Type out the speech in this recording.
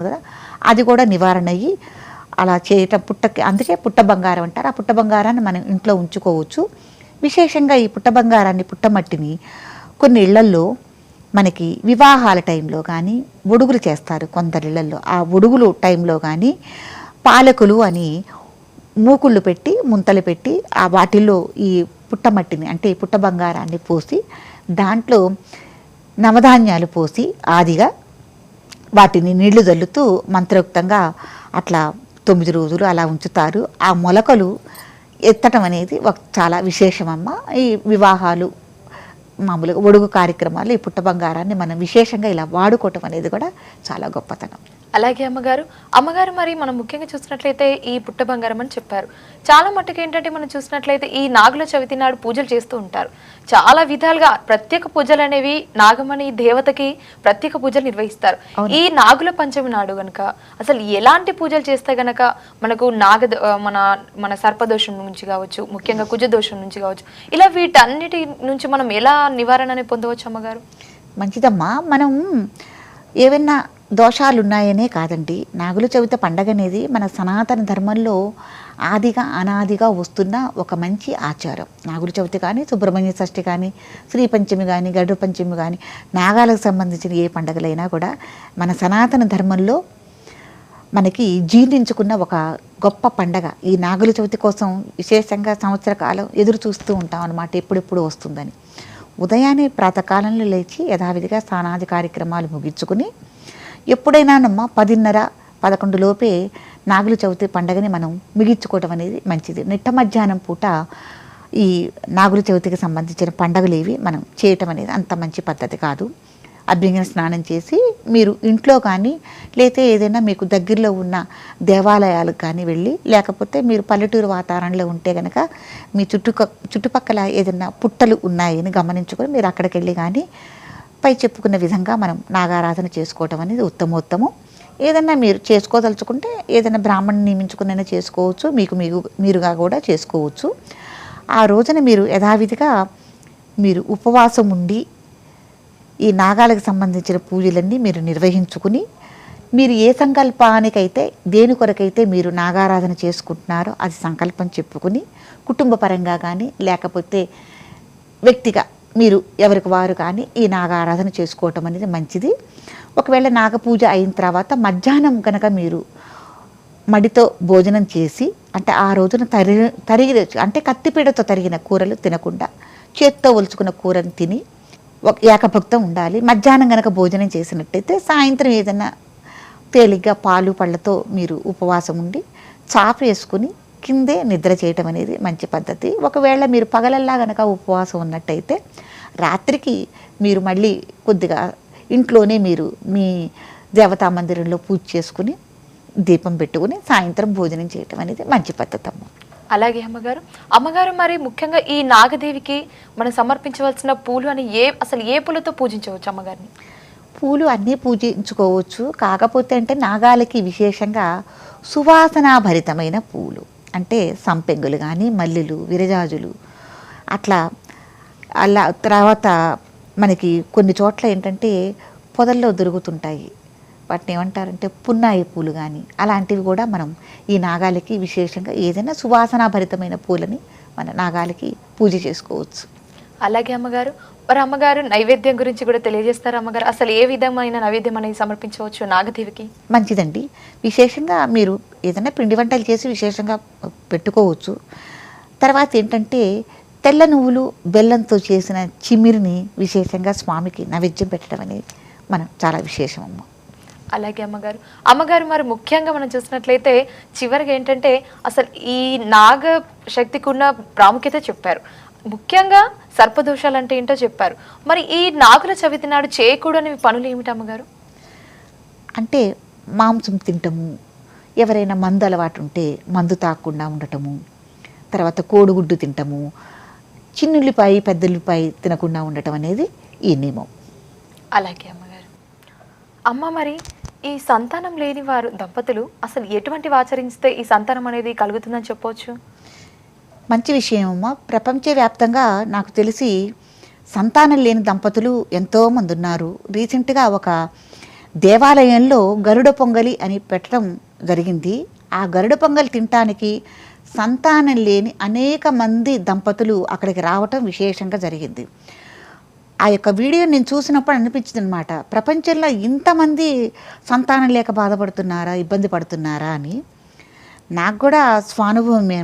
కదా అది కూడా నివారణ అయ్యి అలా చేయటం పుట్టకి అందుకే పుట్ట బంగారం అంటారు. ఆ పుట్ట బంగారాన్ని మనం ఇంట్లో ఉంచుకోవచ్చు. విశేషంగా ఈ పుట్ట బంగారాన్ని పుట్టమట్టిని కొన్ని ఇళ్ళల్లో మనకి వివాహాల టైంలో కానీ ఒడుగులు చేస్తారు కొందరి ఇళ్ళల్లో. ఆ ఒడుగులు టైంలో కానీ పాలకులు అని మూకుళ్ళు పెట్టి ముంతలు పెట్టి ఆ వాటిల్లో ఈ పుట్టమట్టిని అంటే ఈ పుట్ట బంగారాన్ని పోసి దాంట్లో నవధాన్యాలు పోసి ఆదిగా వాటిని నీళ్ళు జల్లుతూ మంత్రోక్తంగా అట్లా తొమ్మిది రోజులు అలా ఉంచుతారు. ఆ మొలకలు ఎత్తటం అనేది ఒక చాలా విశేషమమ్మ. ఈ వివాహాలు మామూలుగా ఒడుగు కార్యక్రమాలు ఈ పుట్ట బంగారాన్ని మనం విశేషంగా ఇలా వాడుకోవటం అనేది కూడా చాలా గొప్పతనం. అలాగే అమ్మగారు. అమ్మగారు మరి మనం ముఖ్యంగా చూసినట్లయితే ఈ పుట్ట బంగారం అని చెప్పారు. చాలా మట్టుకు ఏంటంటే మనం చూసినట్లయితే ఈ నాగుల చవితి నాడు పూజలు చేస్తూ ఉంటారు. చాలా విధాలుగా ప్రత్యేక పూజలు అనేవి నాగమణి దేవతకి ప్రత్యేక పూజలు నిర్వహిస్తారు. ఈ నాగుల పంచమి నాడు గనక అసలు ఎలాంటి పూజలు చేస్తే గనక మనకు నాగ మన మన సర్పదోషం నుంచి కావచ్చు ముఖ్యంగా కుజదోషం నుంచి కావచ్చు ఇలా వీటన్నిటి నుంచి మనం ఎలా నివారణ పొందవచ్చు అమ్మగారు? మంచిదమ్మా. మనం ఏవైనా దోషాలున్నాయనే కాదండి. నాగుల చవితి పండగ అనేది మన సనాతన ధర్మంలో ఆదిగా అనాదిగా వస్తున్న ఒక మంచి ఆచారం. నాగుల చవితి కానీ సుబ్రహ్మణ్య షష్ఠి కానీ శ్రీ పంచమి కానీ గడు పంచమి కానీ నాగాలకు సంబంధించిన ఏ పండగలైనా కూడా మన సనాతన ధర్మంలో మనకి జీర్ణించుకున్న ఒక గొప్ప పండగ. ఈ నాగుల చవితి కోసం విశేషంగా సంవత్సర కాలం ఎదురు చూస్తూ ఉంటాం అన్నమాట ఎప్పుడెప్పుడు వస్తుందని. ఉదయాన్నే ప్రాతకాలంలో లేచి యథావిధిగా స్నానాది కార్యక్రమాలు ముగించుకుని ఎప్పుడైనానమ్మా పదిన్నర పదకొండు లోపే నాగుల చవితి పండగని మనం ముగించుకోవటం అనేది మంచిది. నిట్ట మధ్యాహ్నం పూట ఈ నాగుల చవితికి సంబంధించిన పండగలు ఇవి మనం చేయటం అనేది అంత మంచి పద్ధతి కాదు. అభ్యంగన స్నానం చేసి మీరు ఇంట్లో కానీ లేతే ఏదైనా మీకు దగ్గరలో ఉన్న దేవాలయాలకు కానీ వెళ్ళి లేకపోతే మీరు పల్లెటూరు వాతావరణంలో ఉంటే కనుక మీ చుట్టుక చుట్టుపక్కల ఏదైనా పుట్టలు ఉన్నాయని గమనించుకొని మీరు అక్కడికి వెళ్ళి కానీ పై చెప్పుకున్న విధంగా మనం నాగారాధన చేసుకోవటం అనేది ఉత్తమోత్తమం. ఏదన్నా మీరు చేసుకోదలుచుకుంటే ఏదైనా బ్రాహ్మణ్ నియమించుకునైనా చేసుకోవచ్చు మీకు మీకు మీరుగా కూడా చేసుకోవచ్చు. ఆ రోజున మీరు యథావిధిగా మీరు ఉపవాసం ఉండి ఈ నాగాలకు సంబంధించిన పూజలన్నీ మీరు నిర్వహించుకుని మీరు ఏ సంకల్పానికైతే దేని కొరకైతే మీరు నాగారాధన చేసుకుంటున్నారో అది సంకల్పం చెప్పుకుని కుటుంబ పరంగా కానీ లేకపోతే వ్యక్తిగా మీరు ఎవరికి వారు కానీ ఈ నాగారాధన చేసుకోవటం అనేది మంచిది. ఒకవేళ నాగపూజ అయిన తర్వాత మధ్యాహ్నం కనుక మీరు మడితో భోజనం చేసి అంటే ఆ రోజున తరి తరిగి అంటే కత్తిపీడతో తరిగిన కూరలు తినకుండా చేత్తో ఒలుచుకున్న కూరని తిని ఒక ఏకభక్తం ఉండాలి. మధ్యాహ్నం కనుక భోజనం చేసినట్టయితే సాయంత్రం ఏదైనా తేలిగ్గా పాలు పళ్ళతో మీరు ఉపవాసం ఉండి చాప వేసుకుని కిందే నిద్ర చేయటం అనేది మంచి పద్ధతి. ఒకవేళ మీరు పగలల్లా కనుక ఉపవాసం ఉన్నట్టయితే రాత్రికి మీరు మళ్ళీ కొద్దిగా ఇంట్లోనే మీరు మీ దేవతా మందిరంలో పూజ చేసుకుని దీపం పెట్టుకుని సాయంత్రం భోజనం చేయటం అనేది మంచి పద్ధతి అమ్మ. అలాగే అమ్మగారు. అమ్మగారు మరి ముఖ్యంగా ఈ నాగదేవికి మనం సమర్పించవలసిన పూలు అని ఏ అసలు ఏ పూలతో పూజించవచ్చు అమ్మగారిని? పూలు అన్నీ పూజించుకోవచ్చు. కాకపోతే అంటే నాగాలకి విశేషంగా సువాసనాభరితమైన పూలు. అంటే సంపెంగులు కానీ మల్లెలు విరజాజులు. అట్లా అలా తర్వాత మనకి కొన్ని చోట్ల ఏంటంటే పొదల్లో దొరుకుతుంటాయి. వాటిని ఏమంటారంటే పున్నాయి పూలు కానీ అలాంటివి కూడా మనం ఈ నాగాలకి విశేషంగా ఏదైనా సువాసనాభరితమైన పూలని మన నాగాలకి పూజ చేసుకోవచ్చు. అలాగే అమ్మగారు మరి అమ్మగారు నైవేద్యం గురించి కూడా తెలియజేస్తారు అమ్మగారు? అసలు ఏ విధమైన నైవేద్యం అనేది సమర్పించవచ్చు నాగదేవికి? మంచిదండి. విశేషంగా మీరు ఏదైనా పిండి వంటలు చేసి విశేషంగా పెట్టుకోవచ్చు. తర్వాత ఏంటంటే తెల్ల నువ్వులు బెల్లంతో చేసిన చిమ్మిరిని విశేషంగా స్వామికి నైవేద్యం పెట్టడం అనేది మనం చాలా విశేషం అమ్మ. అలాగే అమ్మగారు. అమ్మగారు మరి ముఖ్యంగా మనం చూసినట్లయితే చివరిగా ఏంటంటే అసలు ఈ నాగ శక్తికి ఉన్న ప్రాముఖ్యత చెప్పారు. ముఖ్యంగా సర్పదోషాలు అంటే ఏంటో చెప్పారు. మరి ఈ నాగుల చవితి నాడు చేయకూడని పనులు ఏమిటి అమ్మగారు? అంటే మాంసం తింటము ఎవరైనా మందు అలవాటు ఉంటే మందు తాగకుండా ఉండటము తర్వాత కోడిగుడ్డు తింటము చిన్నుల్లిపాయ పెద్దల్లిపాయ తినకుండా ఉండటం అనేది ఈ నియమం. అలాగే అమ్మగారు. అమ్మ మరి ఈ సంతానం లేని వారు దంపతులు అసలు ఎటువంటివి ఆచరిస్తే ఈ సంతానం అనేది కలుగుతుందని చెప్పవచ్చు మంచి విషయం అమ్మ. ప్రపంచవ్యాప్తంగా నాకు తెలిసి సంతానం లేని దంపతులు ఎంతోమంది ఉన్నారు రీసెంట్గా ఒక దేవాలయంలో గరుడ పొంగలి అని పెట్టడం జరిగింది. ఆ గరుడ పొంగలి తినటానికి సంతానం లేని అనేక మంది దంపతులు అక్కడికి రావటం విశేషంగా జరిగింది. ఆ యొక్క వీడియో నేను చూసినప్పుడు అనిపించింది అనమాట ప్రపంచంలో ఇంతమంది సంతానం లేక బాధపడుతున్నారా ఇబ్బంది పడుతున్నారా అని. నాకు కూడా స్వానుభవమే